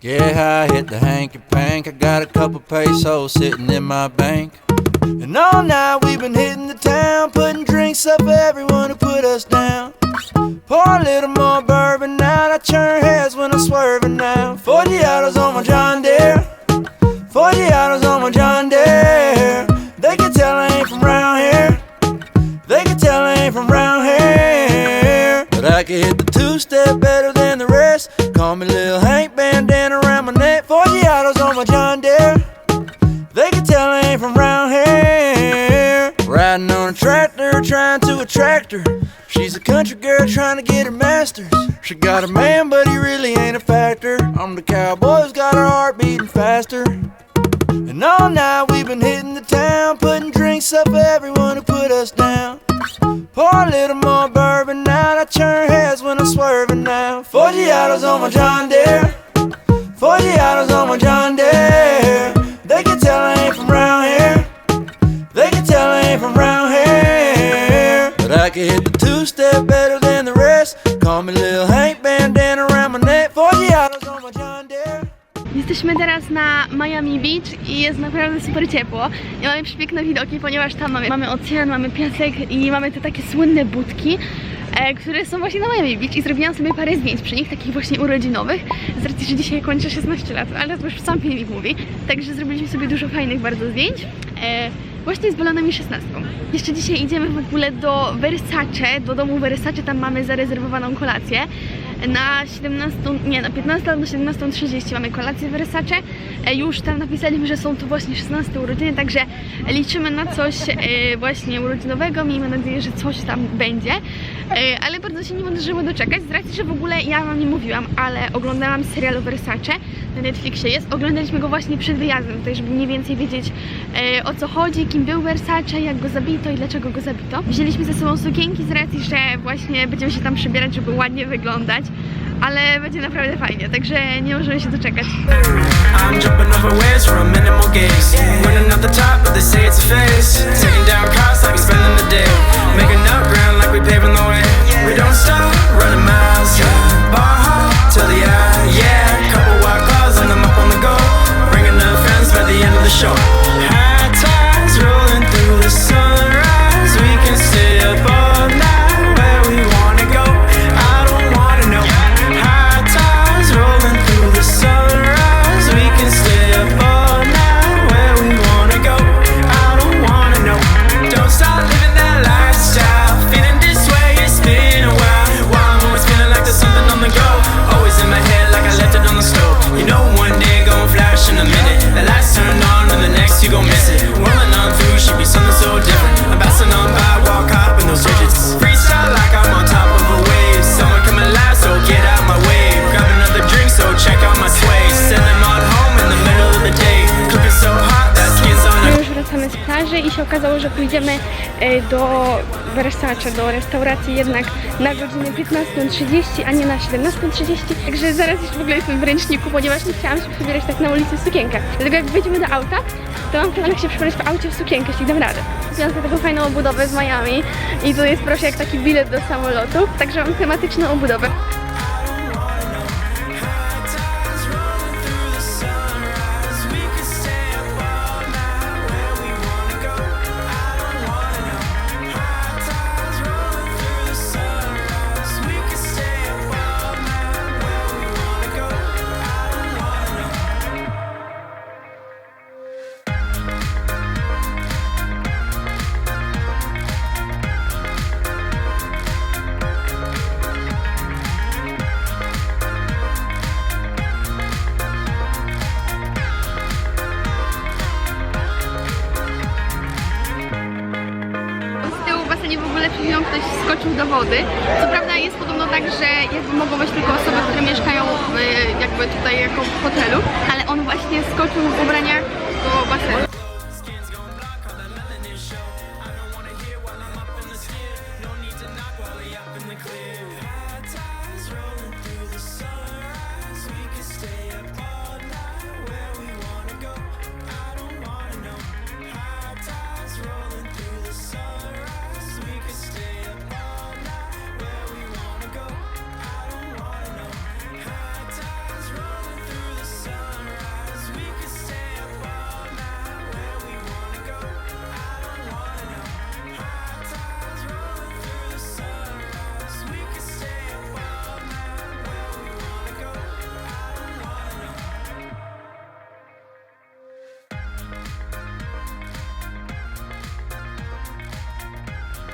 Get high, hit the hanky pank. I got a couple pesos sitting in my bank. And all night we've been hitting the town, putting drinks up for everyone who put us down. Pour a little more bourbon now. I turn heads when I'm swerving now. 40 autos on my John Deere, 40 autos on my John Deere. They can tell I ain't from round here, they can tell I ain't from round here. But I can hit the two step better than the rest. Call me Lil 40 on my John Deere. They can tell I ain't from round here. Riding on a tractor, trying to attract her. She's a country girl trying to get her masters. She got a man, but he really ain't a factor. I'm the cowboy who's got her heart beating faster. And all night we've been hitting the town, putting drinks up for everyone who put us down. Pour a little more bourbon out, I turn heads when I'm swerving now. 40 autos on my John Deere, 40 autos on my John Deere. They can tell I ain't from round here, they can tell I ain't from round here. But I can hit the two step better than the rest. Call me Lil Hank, bandana around my neck, 40 autos on my John Deere. Jesteśmy teraz na Miami Beach i jest naprawdę super ciepło. I mamy przepiękne widoki, ponieważ tam mamy, mamy ocean, mamy piasek i mamy te takie słynne budki, które są właśnie na Miami Beach i zrobiłam sobie parę zdjęć przy nich, takich właśnie urodzinowych, z racji, że dzisiaj kończę 16 lat, ale to już sam filmik mówi. Także zrobiliśmy sobie dużo fajnych bardzo zdjęć. E, Właśnie z balonami 16. Jeszcze dzisiaj idziemy w ogóle do Versace, do domu Versace, tam mamy zarezerwowaną kolację. Na 17, nie, na 15 albo 17.30 mamy kolację w Versace. E, Już tam napisaliśmy, że są to właśnie 16 urodziny, także liczymy na coś e, właśnie urodzinowego. Miejmy nadzieję, że coś tam będzie. E, Ale bardzo się nie możemy doczekać, z racji, że w ogóle ja wam nie mówiłam, ale oglądałam serial o Versace, na Netflixie jest. Oglądaliśmy go właśnie przed wyjazdem, tutaj żeby mniej więcej wiedzieć o co chodzi, kim był Versace, jak go zabito i dlaczego go zabito. Wzięliśmy ze sobą sukienki z racji, że właśnie będziemy się tam przebierać, żeby ładnie wyglądać, ale będzie naprawdę fajnie, także nie możemy się doczekać. I'm i się okazało, że pójdziemy e, do Versace, do restauracji jednak na godzinę 15.30, a nie na 17.30. Także zaraz już w ogóle jestem w ręczniku, ponieważ nie chciałam się przebierać tak na ulicy w sukienkę. Dlatego jak wejdziemy do auta, to mam plan się przebrać w aucie w sukienkę, jeśli dam radę. Sobie taką fajną obudowę z Miami i tu jest proszę jak taki bilet do samolotu, także mam tematyczną obudowę. Przed chwilą ktoś skoczył do wody. Co prawda jest podobno tak, że jakby mogą być tylko osoby, które mieszkają w, jakby tutaj jako w hotelu, ale on właśnie skoczył w ubraniach do basenu.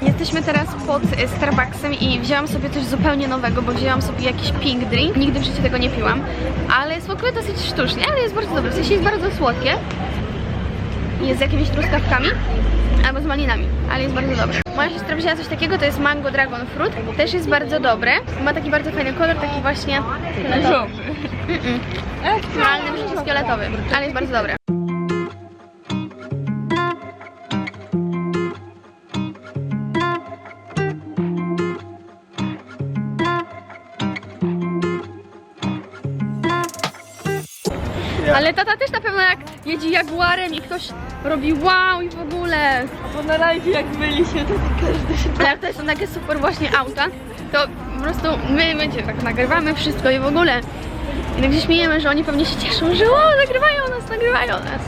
Jesteśmy teraz pod Starbucksem i wzięłam sobie coś zupełnie nowego, bo wzięłam sobie jakiś pink drink. Nigdy w życiu tego nie piłam, ale jest w ogóle dosyć sztucznie, ale jest bardzo dobre. W sensie jest bardzo słodkie. Jest z jakimiś truskawkami albo z malinami, ale jest bardzo dobre. Moja siostra wzięła coś takiego, to jest mango dragon fruit. Też jest bardzo dobre. Ma taki bardzo fajny kolor, taki właśnie fioletowy. Mm-mm. Realny przycisk fioletowy, ale jest bardzo dobre. Ale tata też na pewno jak jedzie Jaguarem i ktoś robi wow i w ogóle. Bo na razie jak byliśmy, to każdy się... Ale jak to są takie super właśnie auta, to po prostu my będzie tak nagrywamy wszystko i w ogóle. I tak się śmiejemy, że oni pewnie się cieszą, że o, nagrywają nas, nagrywają nas.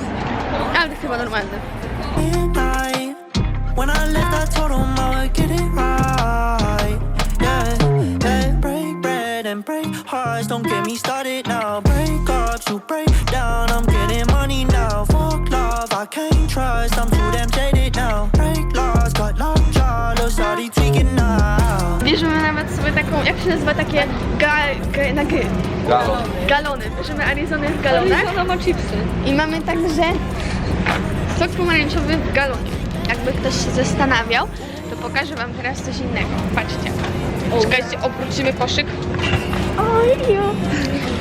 Ale to jest chyba normalne. When I left, I told him I would get it right. Yeah, yeah. Break bread and break hearts. Don't get me started now. Się nazywa takie ga, ga, na g, galony. Bierzemy Arizonę w galonach Ona ma chipsy. i mamy także sok pomarańczowy w galonie. Jakby ktoś się zastanawiał, to pokażę wam teraz coś innego. Patrzcie. Czekajcie, obrócimy koszyk. Ojo.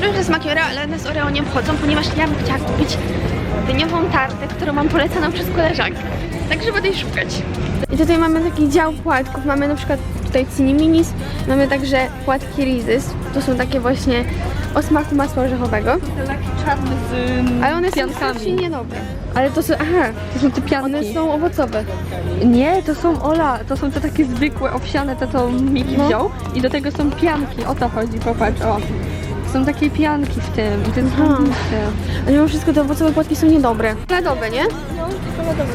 Różne smaki Oreo, ale one z Oreo nie wchodzą, ponieważ ja bym chciała kupić dyniową tartę, którą mam polecaną przez koleżankę. Tak, żeby tej szukać. I tutaj mamy taki dział płatków. Mamy na przykład tutaj Cini Minis, mamy także płatki Rizys. To są takie właśnie o smaku masła orzechowego. Taki czarny z ym, Ale one są strasznie niedobre. Ale to są, aha, To są te pianki. one są owocowe. Nie, to są Ola, to są te takie zwykłe, owsiane, te co Miki No. wziął. I do tego są pianki, o to chodzi, popatrz, o. Są takie pianki w tym i to jest. Ale mimo wszystko te owocowe płatki są niedobre. Czekoladowe, nie? No, czekoladowe.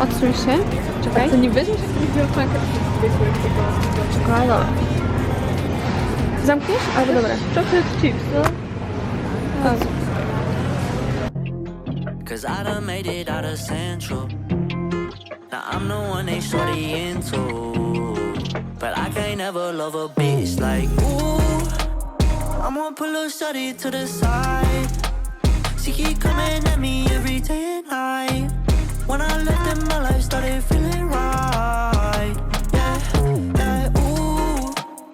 Odsuń się. Czekaj. Co nie weźmiesz? Czekoladowe. Zamkniesz? Albo dobra. Chocolate chips, no. Cause I done made it out of Central. Now I'm the one they shorty into. But I can't ever love a bitch like ooh. I'm gonna pull a shorty to the side. She keep coming at me every day and night. When I lived in my life started